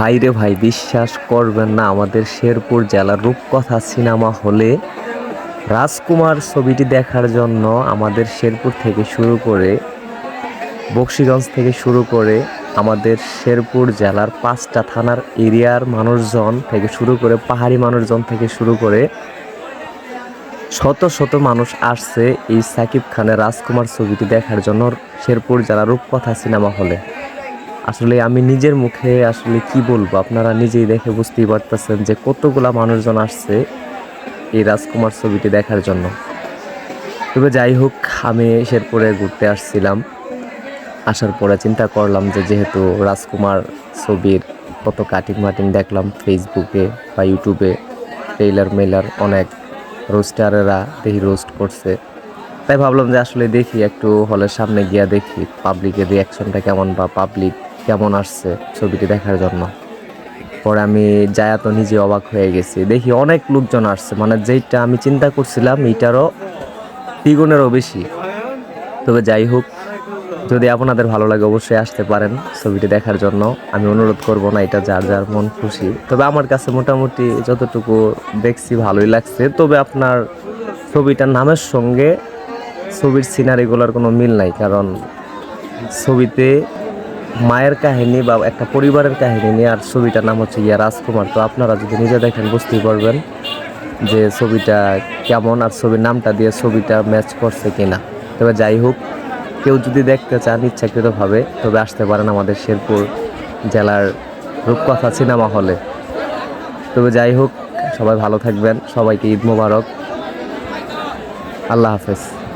ভাই রে ভাই, বিশ্বাস করবেন না, আমাদের শেরপুর জেলার রূপকথা সিনেমা হলে রাজকুমার ছবিটি দেখার জন্য আমাদের শেরপুর থেকে শুরু করে বক্সিগঞ্জ থেকে শুরু করে আমাদের শেরপুর জেলার পাঁচটা থানার এরিয়ার মানুষজন থেকে শুরু করে পাহাড়ি মানুষজন থেকে শুরু করে শত শত মানুষ আসছে এই সাকিব খানের রাজকুমার ছবিটি দেখার জন্য শেরপুর জেলার রূপকথা সিনেমা হলে। আসলে আমি নিজের মুখে আসলে কি বলব? আপনারা নিজেই দেখে বুঝতেই পারতেছেন যে কতগুলা মানুষজন আসছে এই রাজকুমার ছবিটি দেখার জন্য। তবে যাই হোক, আমি শেরপুরে ঘুরতে আসছিলাম। আসার পরে চিন্তা করলাম যে যেহেতু রাজকুমার ছবির কত কাটিং মাটিং দেখলাম ফেসবুকে বা ইউটিউবে ট্রেইলার মেলার অনেক রোস্টারেরা দেখি রোস্ট করছে। তাই ভাবলাম যে আসলে দেখি, একটু হলের সামনে গিয়া দেখি পাবলিকের রিয়াকশনটা কেমন বা পাবলিক কেমন আসছে ছবিটি দেখার জন্য। পরে আমি যায়া তো নিজে অবাক হয়ে গেছি। দেখি অনেক লোকজন আসছে মানে যেইটা আমি চিন্তা করছিলাম এইটারও দ্বিগুণেরও বেশি। তবে যাই হোক, যদি আপনাদের ভালো লাগে অবশ্যই আসতে পারেন ছবিটি দেখার জন্য। আমি অনুরোধ করব না এটা যার যার মন খুশি। তবে আমার কাছে মোটামুটি যতটুকু দেখছি ভালোই লাগছে। তবে আপনার ছবিটার নামের সঙ্গে ছবির সিনারিগুলোর কোনো মিল নাই, কারণ ছবিতে মায়ের কাহিনী বা একটা পরিবারের কাহিনী নিয়ে আর ছবিটার নাম হচ্ছে ইয়া রাজকুমার। তো আপনারা যদি নিজে দেখেন বুঝতেই পারবেন যে ছবিটা কেমন আর ছবির নামটা দিয়ে ছবিটা ম্যাচ করছে কিনা। তবে যাই হোক, কেউ যদি দেখতে চান ইচ্ছাকৃতভাবে, তবে আসতে পারেন আমাদের শেরপুর জেলার রূপকথা সিনেমা হলে। তবে যাই হোক, সবাই ভালো থাকবেন, সবাইকে ঈদ মোবারক। আল্লাহ হাফেজ।